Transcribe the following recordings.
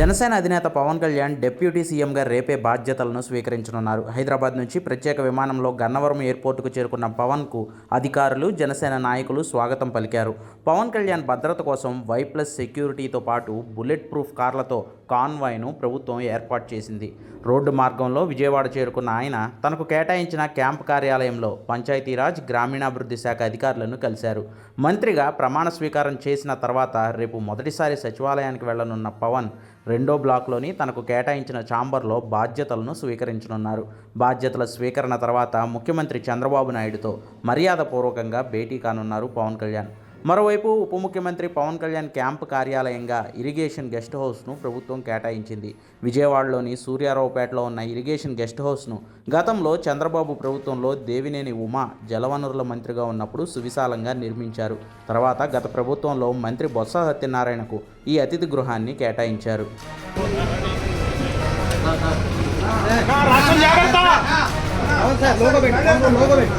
జనసేన అధినేత పవన్ కళ్యాణ్ డిప్యూటీ సీఎంగా రేపే బాధ్యతలను స్వీకరించనున్నారు. హైదరాబాద్ నుంచి ప్రత్యేక విమానంలో గన్నవరం ఎయిర్పోర్టుకు చేరుకున్న పవన్కు అధికారులు జనసేన నాయకులు స్వాగతం పలికారు. పవన్ కళ్యాణ్ భద్రత కోసం వై ప్లస్ సెక్యూరిటీతో పాటు బుల్లెట్ ప్రూఫ్ కార్లతో కాన్వాయ్ను ప్రభుత్వం ఏర్పాటు చేసింది. రోడ్డు మార్గంలో విజయవాడ చేరుకున్న ఆయన తనకు కేటాయించిన క్యాంప్ కార్యాలయంలో పంచాయతీరాజ్ గ్రామీణాభివృద్ధి శాఖ అధికారులను కలిశారు. మంత్రిగా ప్రమాణ స్వీకారం చేసిన తర్వాత రేపు మొదటిసారి సచివాలయానికి వెళ్ళనున్న పవన్ రెండో బ్లాక్లోని తనకు కేటాయించిన ఛాంబర్లో బాధ్యతలను స్వీకరించనున్నారు. బాధ్యతల స్వీకరణ తర్వాత ముఖ్యమంత్రి చంద్రబాబు నాయుడుతో మర్యాదపూర్వకంగా భేటీ కానున్నారు పవన్ కళ్యాణ్. మరోవైపు ఉప ముఖ్యమంత్రి పవన్ కళ్యాణ్ క్యాంప్ కార్యాలయంగా ఇరిగేషన్ గెస్ట్ హౌస్ను ప్రభుత్వం కేటాయించింది. విజయవాడలోని సూర్యారావుపేటలో ఉన్న ఇరిగేషన్ గెస్ట్ హౌస్ను గతంలో చంద్రబాబు ప్రభుత్వంలో దేవినేని ఉమా జలవనరుల మంత్రిగా ఉన్నప్పుడు సువిశాలంగా నిర్మించారు. తర్వాత గత ప్రభుత్వంలో మంత్రి బొత్స సత్యనారాయణకు ఈ అతిథి గృహాన్ని కేటాయించారు.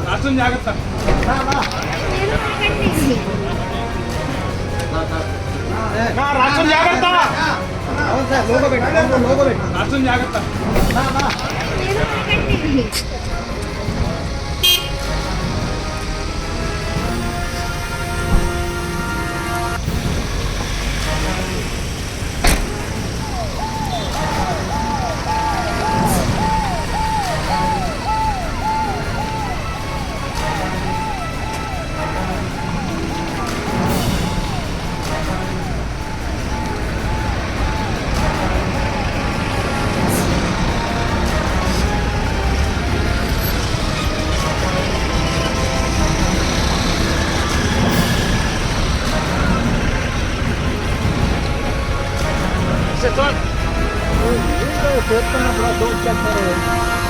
రాష్ట్రం జాగ్రత్త! రాష్ట్రం జాగ్రత్త. రాష్ట్రం జాగ్రత్త Olha só. Eu, eu, eu,